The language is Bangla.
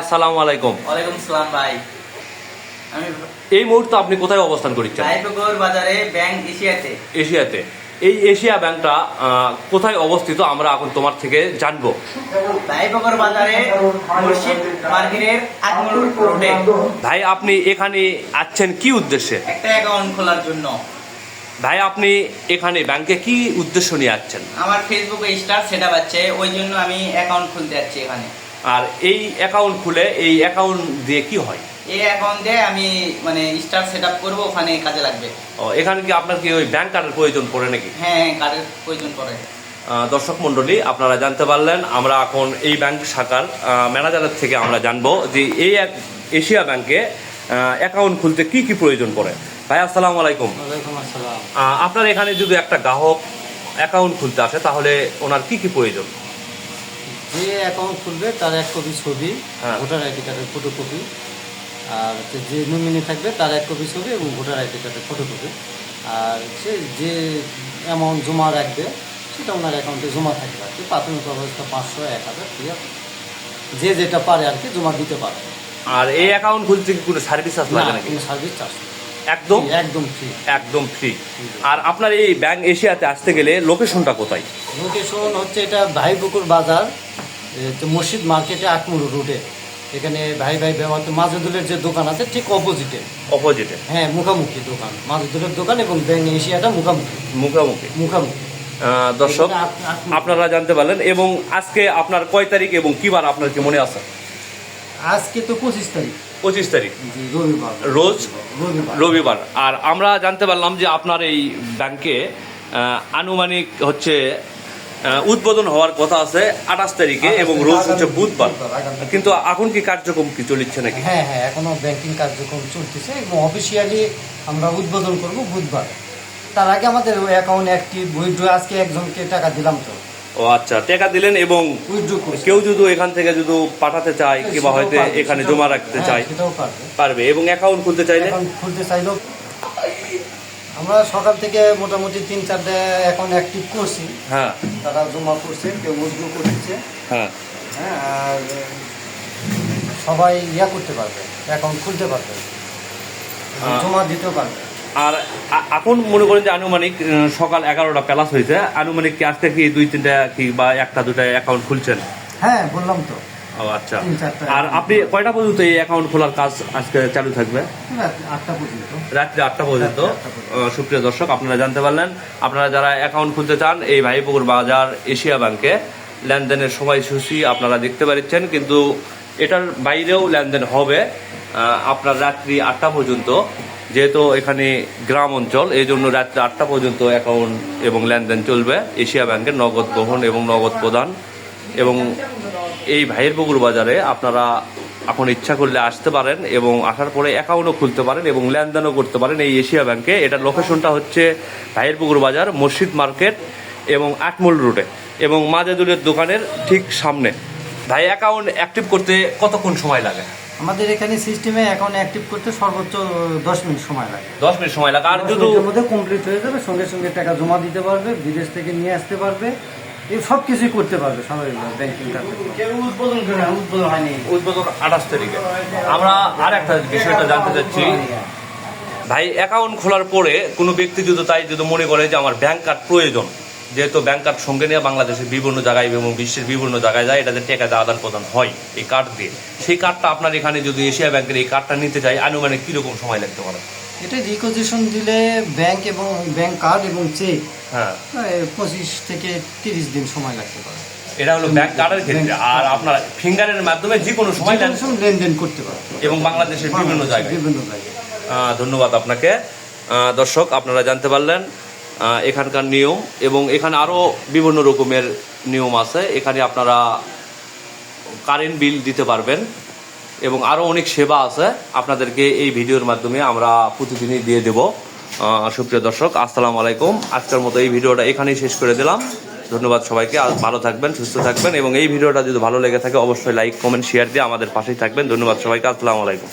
আসসালামু আলাইকুম। ওয়ালাইকুম সালাম ভাই। আমি এই মুহূর্তে আপনি কোথায় অবস্থান করছেন রায়পুকুর বাজারে ব্যাংক এশিয়াতে। এশিয়াতে। এই এশিয়া ব্যাংকটা কোথায় অবস্থিত আমরা এখন তোমার থেকে জানব। বাজারে মার্কেটের রোডে। ভাই আপনি এখানে আসছেন কি উদ্দেশ্যে? একটা অ্যাকাউন্ট খোলার জন্য। ভাই আপনি এখানে ব্যাংকে কি উদ্দেশ্য নিয়ে আসছেন আমার ফেসবুকে স্টার সেট আপ আছে ওই জন্য আমি অ্যাকাউন্ট খুলতে যাচ্ছি এখানে। আর এই অ্যাকাউন্ট খুলে এই অ্যাকাউন্ট দিয়ে কি হয়? এই অ্যাকাউন্টে আমি মানে স্টার সেট আপ করব ওখানে কাজে লাগবে। ও, এখানে কি আপনার কি ওই ব্যাংক কার্ডের প্রয়োজন পড়ে নাকি? হ্যাঁ কার্ডের প্রয়োজন পড়ে। দর্শক মণ্ডলী আপনারা জানতে পারলেন আমরা এখন এই ব্যাংক শাখার ম্যানেজারের থেকে আমরা জানব যে এই এক এশিয়া ব্যাংকে অ্যাকাউন্ট খুলতে কি কি প্রয়োজন পড়ে। ভাই আসসালামু আলাইকুম। ওয়ালাইকুম আসসালাম। আপনার এখানে যদি একটা গ্রাহক অ্যাকাউন্ট খুলতে আসে তাহলে ওনার কি কি প্রয়োজন? যে অ্যাকাউন্ট খুলবে তার এক কপি ছবি হ্যাঁ। ভোটার আইডি কার্ডের ফটোকপি আর হচ্ছে যে নমিনি থাকবে তার এক কপি ছবি এবং ভোটার আইডি কার্ডের ফটোকপি আর সে যে অ্যামাউন্ট জমা রাখবে সেটা ওনার অ্যাকাউন্টে জমা থাকবে আর কি। প্রাথমিক অবস্থা পাঁচশো এক হাজার ঠিক আছে? যে যেটা পারে আর কি জমা দিতে পারে। আর এই অ্যাকাউন্ট খুলতে কি কোনো সার্ভিস আসবে না নাকি? কোনো সার্ভিস চার্জ একদম? একদম ফ্রি। একদম ফ্রি। আর আপনার এই ব্যাংক এশিয়াতে আসতে গেলে লোকেশনটা কোথায়? লোকেশন হচ্ছে এটা ভাইপুকুর বাজার তো মসজিদ মার্কেটে আকমুরু রোডে। এখানে ভাই ভাই ব্যবহার মাজেদুলের যে দোকান আছে ঠিক অপোজিটে। অপোজিটে? হ্যাঁ মুখামুখি দোকান। মাজেদুলের দোকান এবং ব্যাংক এশিয়াটা মুখামুখি। মুখোমুখি। মুখামুখি। দর্শক আপনারা জানতে পারলেন এবং আজকে আপনার কয় তারিখ এবং কি বার আপনার কি মনে আছে? আজকে তো পঁচিশ তারিখ। পঁচিশ তারিখ। রবিবার। রোজ? রবিবার। রবিবার। আর আমরা জানতে পারলাম যে আপনার এই ব্যাংকে আনুমানিক হচ্ছে উদ্বোধন হওয়ার কথা আছে আঠাশ তারিখে এবং রোজ হচ্ছে বুধবার। কিন্তু এখন কি কার্যক্রম কি চলছে নাকি? হ্যাঁ হ্যাঁ এখনও ব্যাংকিং কার্যক্রম চলতেছে এবং অফিসিয়ালি আমরা উদ্বোধন করব বুধবার। তার আগে আমাদের অ্যাকাউন্ট অ্যাক্টিভ উইথড্র আজকে একজনকে টাকা দিলাম তো। ও আচ্ছা টাকা দিলেন এবং কেউ যদি এখান থেকে যদি পাঠাতে চায় কিংবা হয়তো এখানে জমা রাখতে হ্যাঁ, চায় সেটাও পারবে। পারবে এবং অ্যাকাউন্ট খুলতে চাইলে? খুলতে চাইলেও আমরা সকাল থেকে মোটামুটি তিন চারটে এখন অ্যাক্টিভ করছি। হ্যাঁ। তারা জমা করছে কেউ উইথড্র করছে হ্যাঁ। হ্যাঁ আর সবাই ইয়া করতে পারবে অ্যাকাউন্ট খুলতে পারবে। জমা দিতে পারবে। আর এখন মনে করেন যে আনুমানিক সকাল এগারোটা প্লাস হয়েছে আনুমানিক কি আজকে কি দুই তিনটা কি বা একটা দুটা অ্যাকাউন্ট খুলছেন? হ্যাঁ বললাম তো। আচ্ছা। আর আপনি কয়টা পর্যন্ত এই অ্যাকাউন্ট খোলার কাজ আজকে চালু থাকবে? রাত্রি আটটা পর্যন্ত। সুপ্রিয় দর্শক আপনারা জানতে পারলেন আপনারা যারা অ্যাকাউন্ট খুলতে চান এই ভাইপুকুর বাজার এশিয়া ব্যাংকে লেনদেনের সময়সূচি আপনারা দেখতে পাচ্ছেন কিন্তু এটার বাইরেও লেনদেন হবে আপনার রাত্রি আটটা পর্যন্ত যেহেতু এখানে গ্রাম অঞ্চল এই জন্য রাত্রি আটটা পর্যন্ত অ্যাকাউন্ট এবং লেনদেন চলবে। এশিয়া ব্যাংকের নগদ গ্রহণ এবং নগদ প্রদান এবং এই ভাইয়ের পুকুর বাজারে আপনারা এখন ইচ্ছা করলে আসতে পারেন এবং আসার পরে অ্যাকাউন্টও খুলতে পারেন এবং লেনদেনও করতে পারেন এই এশিয়া ব্যাংকে। এটার লোকেশনটা হচ্ছে ভাইয়ের পুকুর বাজার মসজিদ মার্কেট এবং আটমূল রুটে এবং মাজেদুলের দোকানের ঠিক সামনে। ভাই অ্যাকাউন্ট অ্যাক্টিভ করতে কতক্ষণ সময় লাগে? আমাদের এখানে সিস্টেমে অ্যাকাউন্ট অ্যাক্টিভ করতে সর্বোচ্চ দশ মিনিট সময় লাগে। দশ মিনিট সময় লাগে। আর যদি মধ্যে কমপ্লিট হয়ে যাবে। সঙ্গে সঙ্গে টাকা জমা দিতে পারবে বিদেশ থেকে নিয়ে আসতে পারবে। এই সব কিছুই করতে পারবে স্বাভাবিক ব্যাংকিং উদ্বোধন উদ্বোধন হয়নি। উদ্বোধন আঠাশ তারিখে। আমরা আর একটা বিষয়টা জানতে চাচ্ছি। ভাই অ্যাকাউন্ট খোলার পরে কোনো ব্যক্তি যদি তাই যদি মনে করে যে আমার ব্যাংক কার্ড প্রয়োজন যেহেতু ব্যাংক কার্ড সঙ্গে নিয়ে বাংলাদেশের বিভিন্ন জায়গায় এবং বিশ্বের বিভিন্ন জায়গায় যায় এটাতে টাকা আদান প্রদান হয় এই কার্ড দিয়ে। সেই কার্ডটা আপনার এখানে যদি এশিয়া ব্যাংকের এই কার্ডটা নিতে চাই আনুমানিক কীরকম সময় লাগতে পারে? এটা রিকোজিশন দিলে ব্যাংক এবং ব্যাংক কার্ড এবং চেক হ্যাঁ। পঁচিশ থেকে তিরিশ দিন সময় লাগতে পারে। এটা হলো ব্যাংক কার্ডের ক্ষেত্রে। আর আপনার ফিঙ্গারের মাধ্যমে যে কোনো সময় লেনদেন করতে পারবে এবং বাংলাদেশের বিভিন্ন জায়গায়। বিভিন্ন জায়গায়। ধন্যবাদ আপনাকে। দর্শক আপনারা জানতে পারলেন এখানকার নিয়ম এবং এখানে আরও বিভিন্ন রকমের নিয়ম আছে। এখানে আপনারা কারেন্ট বিল দিতে পারবেন এবং আরও অনেক সেবা আছে। আপনাদেরকে এই ভিডিওর মাধ্যমে আমরা প্রতিদিনই দিয়ে দেব। সুপ্রিয় দর্শক, আসসালামু আলাইকুম। আজকের মতো এই ভিডিওটা এখানেই শেষ করে দিলাম। ধন্যবাদ সবাইকে। আর ভালো থাকবেন, সুস্থ থাকবেন এবং এই ভিডিওটা যদি ভালো লেগে থাকে, অবশ্যই লাইক কমেন্ট শেয়ার দিয়ে আমাদের পাশেই থাকবেন। ধন্যবাদ সবাইকে। আসসালামু আলাইকুম।